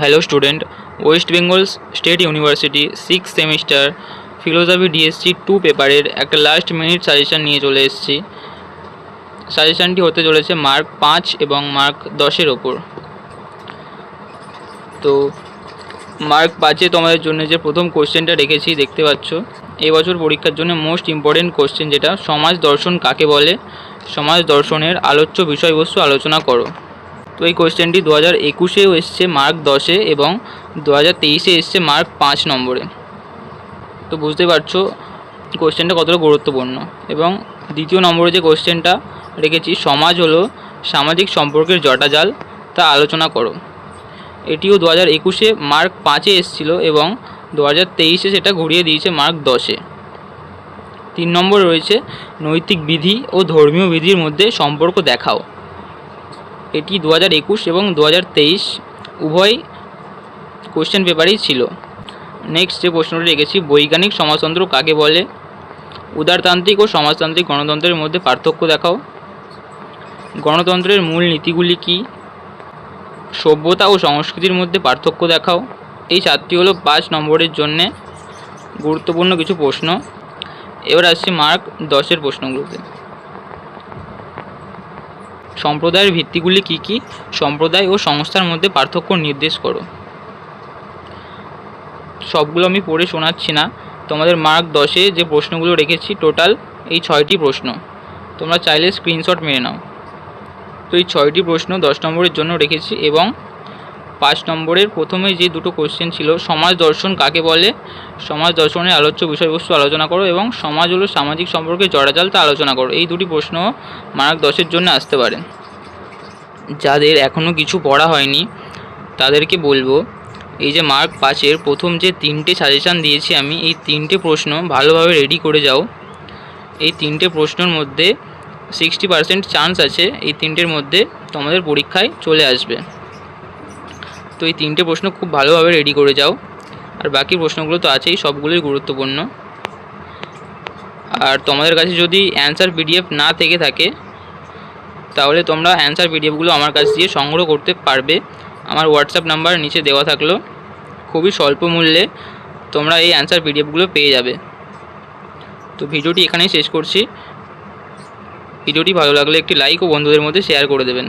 Hello student West Bengal state university six semester philosophy DSC two পেপারের একটা last minute suggestion নিয়ে চলে এসেছি। সাজেশানটি হতে চলেছে মার্ক পাঁচ এবং মার্ক দশের ওপর। তো মার্ক পাঁচে তোমাদের জন্য যে প্রথম কোশ্চেনটা রেখেছি, দেখতে পাচ্ছ। এবছর পরীক্ষার জন্য মোস্ট ইম্পর্টেন্ট কোশ্চেন যেটা, সমাজ দর্শন কাকে বলে? সমাজ দর্শনের আলোচ্য বিষয়বস্তু আলোচনা করো। তো এই কোশ্চেনটি দু হাজার একুশেও এসছে মার্ক দশে এবং দু হাজার তেইশে এসছে মার্ক পাঁচ নম্বরে। তো বুঝতে পারছ, কোশ্চেনটা কতটা গুরুত্বপূর্ণ। এবং দ্বিতীয় নম্বরে যে কোশ্চেনটা রেখেছি, সমাজ হলো সামাজিক সম্পর্কের জটাজাল, তা আলোচনা করো। এটিও দু হাজার একুশে মার্ক পাঁচে এসেছিল এবং দু হাজার তেইশে সেটা ঘুরিয়ে দিয়েছে মার্ক দশে। তিন নম্বর রয়েছে, নৈতিক বিধি ও ধর্মীয় বিধির মধ্যে সম্পর্ক দেখাও। এটি দু হাজার একুশ এবং দু হাজার তেইশ উভয় কোশ্চেন পেপারেই ছিল। নেক্সট যে প্রশ্নটি রেখেছি, বৈজ্ঞানিক সমাজতন্ত্র কাকে বলে? উদারতান্ত্রিক ও সমাজতান্ত্রিক গণতন্ত্রের মধ্যে পার্থক্য দেখাও। গণতন্ত্রের মূল নীতিগুলি কী? সভ্যতা ও সংস্কৃতির মধ্যে পার্থক্য দেখাও। এই চারটি হলো পাঁচ নম্বরের জন্যে গুরুত্বপূর্ণ কিছু প্রশ্ন। এবার আসছি মার্ক দশের প্রশ্নগুলোতে। সম্প্রদায়ের ভিত্তিগুলি কি কি? সম্প্রদায় ও সংস্থার মধ্যে পার্থক্য নির্দেশ করো। সবগুলো আমি পড়ে শোনাচ্ছি না। তোমাদের মার্ক দশে যে প্রশ্নগুলো রেখেছি টোটাল এই ছয়টি প্রশ্ন। তোমরা চাইলে স্ক্রিনশট মেরে নাও। তো এই ছয়টি প্রশ্ন দশ নম্বরের জন্য রেখেছি এবং পাঁচ নম্বরের প্রথমে যে দুটো কোশ্চেন ছিল, সমাজ দর্শন কাকে বলে? সমাজ দর্শনের আলোচ্য বিষয়বস্তু আলোচনা করো এবং সমাজ হলো সামাজিক সম্পর্কে জড়াজাল তা আলোচনা করো। এই দুটি প্রশ্ন মার্ক দশের জন্য আসতে পারে। যাদের এখনও কিছু পড়া হয়নি, তাদেরকে বলব, এই যে মার্ক পাঁচের প্রথম যে তিনটে সাজেশান দিয়েছি আমি, এই তিনটে প্রশ্ন ভালোভাবে রেডি করে যাও। এই তিনটে প্রশ্নের মধ্যে সিক্সটি পার্সেন্ট চান্স আছে, এই তিনটের মধ্যে তোমাদের পরীক্ষায় চলে আসবে। তো এই তিনটে প্রশ্ন খুব ভালোভাবে রেডি করে যাও। আর বাকি প্রশ্নগুলো তো আছেই, সবগুলোই গুরুত্বপূর্ণ। আর তোমাদের কাছে যদি অ্যান্সার পিডিএফ না থেকে থাকে, তাহলে তোমরা অ্যান্সার পিডিএফগুলো আমার কাছ দিয়ে সংগ্রহ করতে পারবে। আমার হোয়াটসঅ্যাপ নাম্বার নিচে দেওয়া থাকল। খুবই স্বল্প মূল্যে তোমরা এই অ্যান্সার পিডিএফগুলো পেয়ে যাবে। তো ভিডিওটি এখানেই শেষ করছি। ভিডিওটি ভালো লাগলে একটি লাইক ও বন্ধুদের মধ্যে শেয়ার করে দেবেন।